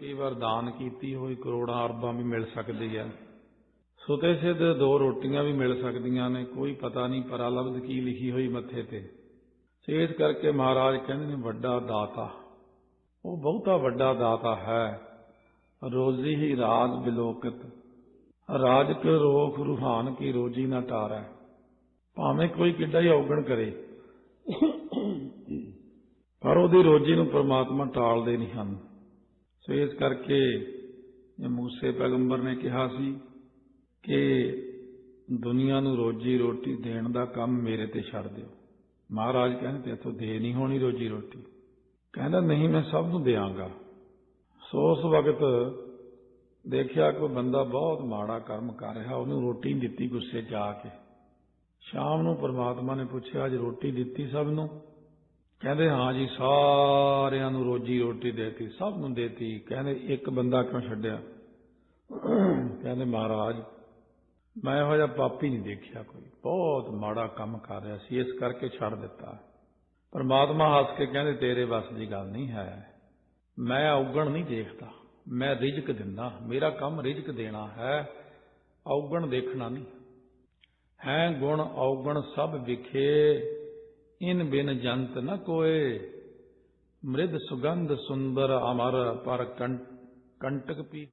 ਕਈ ਵਾਰ ਦਾਨ ਕੀਤੀ ਹੋਈ, ਕਰੋੜਾਂ ਅਰਬਾਂ ਵੀ ਮਿਲ ਸਕਦੀ ਹੈ। ਸੁਤੇ ਸਿੱਧ ਦੋ ਰੋਟੀਆਂ ਵੀ ਮਿਲ ਸਕਦੀਆਂ ਨੇ, ਕੋਈ ਪਤਾ ਨਹੀਂ ਪਰਾ ਕੀ ਲਿਖੀ ਹੋਈ ਮੱਥੇ ਤੇ। ਤੇ ਕਰਕੇ ਮਹਾਰਾਜ ਕਹਿੰਦੇ ਨੇ, ਵੱਡਾ ਦਾਤਾ। ਉਹ ਬਹੁਤਾ ਵੱਡਾ ਦਾਤਾ ਹੈ। ਰੋਜ਼ੀ ਹੀ ਰਾਜ ਬਿਲੋਕਤ। ਰਾਜ ਕੇ ਰੋਖ ਰੂਹਾਨ ਕੀ ਰੋਜੀ ਨਾ ਟਾਰੈ। ਭਾਵੇਂ ਕੋਈ ਕਿੱਡਾ ਹੀ ਔਗਣ ਕਰੇ। ਪਰ ਉਹਦੀ ਰੋਜੀ ਨੂੰ ਪ੍ਰਮਾਤਮਾ ਟਾਲਦੇ ਨਹੀਂ ਹਨ। ਸੋ ਇਸ ਕਰਕੇ ਇਹ ਮੂਸੇ ਪੈਗੰਬਰ ਨੇ ਕਿਹਾ ਸੀ ਕਿ ਦੁਨੀਆ ਨੂੰ ਰੋਜੀ ਰੋਟੀ ਦੇਣ ਦਾ ਕੰਮ ਮੇਰੇ ਤੇ ਛੱਡ ਦਿਓ। ਮਹਾਰਾਜ ਕਹਿੰਦੇ ਤੇ ਦੇ ਨਹੀਂ ਹੋਣੀ ਰੋਜੀ ਰੋਟੀ। ਕਹਿੰਦਾ, ਨਹੀਂ, ਮੈਂ ਸਭ ਨੂੰ ਦੇਵਾਂਗਾ। ਸੋ ਉਸ ਵਕਤ ਦੇਖਿਆ ਕੋਈ ਬੰਦਾ ਬਹੁਤ ਮਾੜਾ ਕਰਮ ਕਰ ਰਿਹਾ, ਉਹਨੂੰ ਰੋਟੀ ਨਹੀਂ ਦਿੱਤੀ ਗੁੱਸੇ 'ਚ ਆ ਕੇ। ਸ਼ਾਮ ਨੂੰ ਪ੍ਰਮਾਤਮਾ ਨੇ ਪੁੱਛਿਆ, ਅੱਜ ਰੋਟੀ ਦਿੱਤੀ ਸਭ ਨੂੰ? ਕਹਿੰਦੇ, ਹਾਂ ਜੀ, ਸਾਰਿਆਂ ਨੂੰ ਰੋਟੀ ਦੇਤੀ, ਸਭ ਨੂੰ ਦੇਤੀ। ਕਹਿੰਦੇ, ਇੱਕ ਬੰਦਾ ਕਿਉਂ ਛੱਡਿਆ? ਕਹਿੰਦੇ, ਮਹਾਰਾਜ, ਮੈਂ ਇਹੋ ਜਿਹਾ ਪਾਪੀ ਨਹੀਂ ਦੇਖਿਆ ਕੋਈ। ਬਹੁਤ ਮਾੜਾ ਕੰਮ ਕਰ ਰਿਹਾ ਸੀ, ਇਸ ਕਰਕੇ ਛੱਡ ਦਿੱਤਾ। ਪਰਮਾਤਮਾ ਹੱਸ ਕੇ ਕਹਿੰਦੇ, ਤੇਰੇ ਵੱਸ ਦੀ ਗੱਲ ਨਹੀਂ ਹੈ। ਮੈਂ ਔਗਣ ਨਹੀਂ ਦੇਖਦਾ। ਮੈਂ ਰਿਜ਼ਕ ਦਿੰਦਾ। ਮੇਰਾ ਕੰਮ ਰਿਜ਼ਕ ਦੇਣਾ ਹੈ। ਔਗਣ ਦੇਖਣਾ ਨਹੀਂ। ਹੈ ਗੁਣ ਔਗਣ ਸਭ ਵਿਖੇ। ਇਨ ਬਿਨ ਜੰਤ ਨ ਕੋਏ। ਮ੍ਰਿਦ ਸੁਗੰਧ ਸੁੰਦਰ ਅਮਰ ਪਰ ਕੰਟਕ ਪੀ